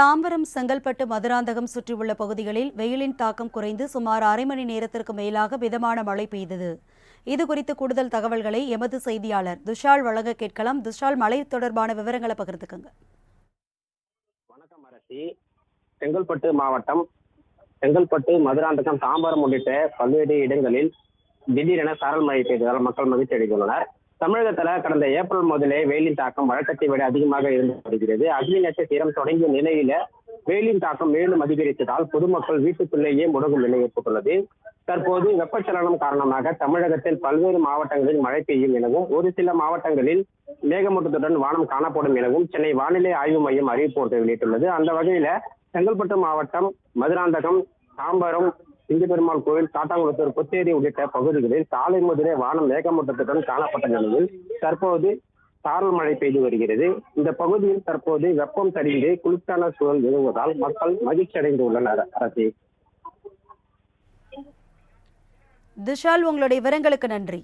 தாம்பரம் செங்கல்பட்டு மதுராந்தகம் சுற்றியுள்ள பகுதிகளில் வெயிலின் தாக்கம் குறைந்து சுமார் அரை மணி நேரத்திற்கு மேலாக மிதமான மழை பெய்தது. இது குறித்து கூடுதல் தகவல்களை எமது செய்தியாளர் துஷால் வழங்க கேட்கலாம். துஷால் மழை தொடர்பான விவரங்களை பகிர்ந்துக்கங்க. வணக்கம் அரசி. செங்கல்பட்டு மாவட்டம் செங்கல்பட்டு மதுராந்தகம் தாம்பரம் உள்ளிட்ட பல்வேறு இடங்களில் திடீரென சாரல் மழை பெய்ததால் மக்கள் மகிழ்ச்சி அடைந்துள்ளனர். தமிழகத்துல கடந்த ஏப்ரல் முதலே வெயிலின் தாக்கம் வழக்கத்தை விட அதிகமாக இருந்து வருகிறது. அக்னி நட்சத்திரம் தொடங்கிய நிலையில வெயிலின் தாக்கம் மேலும் அதிகரித்ததால் பொதுமக்கள் வீட்டுக்குள்ளேயே முடங்கும் நிலை ஏற்பட்டுள்ளது. தற்போது வெப்பச்சலனம் காரணமாக தமிழகத்தில் பல்வேறு மாவட்டங்களில் மழை பெய்யும் எனவும் ஒரு சில மாவட்டங்களில் மேகமூட்டத்துடன் வானம் காணப்படும் எனவும் சென்னை வானிலை ஆய்வு மையம் அறிவிப்பு ஒன்றை வெளியிட்டுள்ளது. அந்த வகையில செங்கல்பட்டு மாவட்டம் மதுராந்தகம் தாம்பரம் சிங்க பெருமாள் கோவில் காட்டாங்குளத்தூர் கொச்சேரி உள்ளிட்ட பகுதிகளில் காலை முதலே வானம் மேகமூட்டத்துடன் காணப்பட்ட நிலையில் தற்போது சாரல் மழை பெய்து வருகிறது. இந்த பகுதியில் தற்போது வெப்பம் சரிந்து குளிர்ச்சான சூழல் நிலவுவதால் மக்கள் மகிழ்ச்சி அடைந்து உள்ளனர் திஷால் உங்களுடைய விவரங்களுக்கு நன்றி.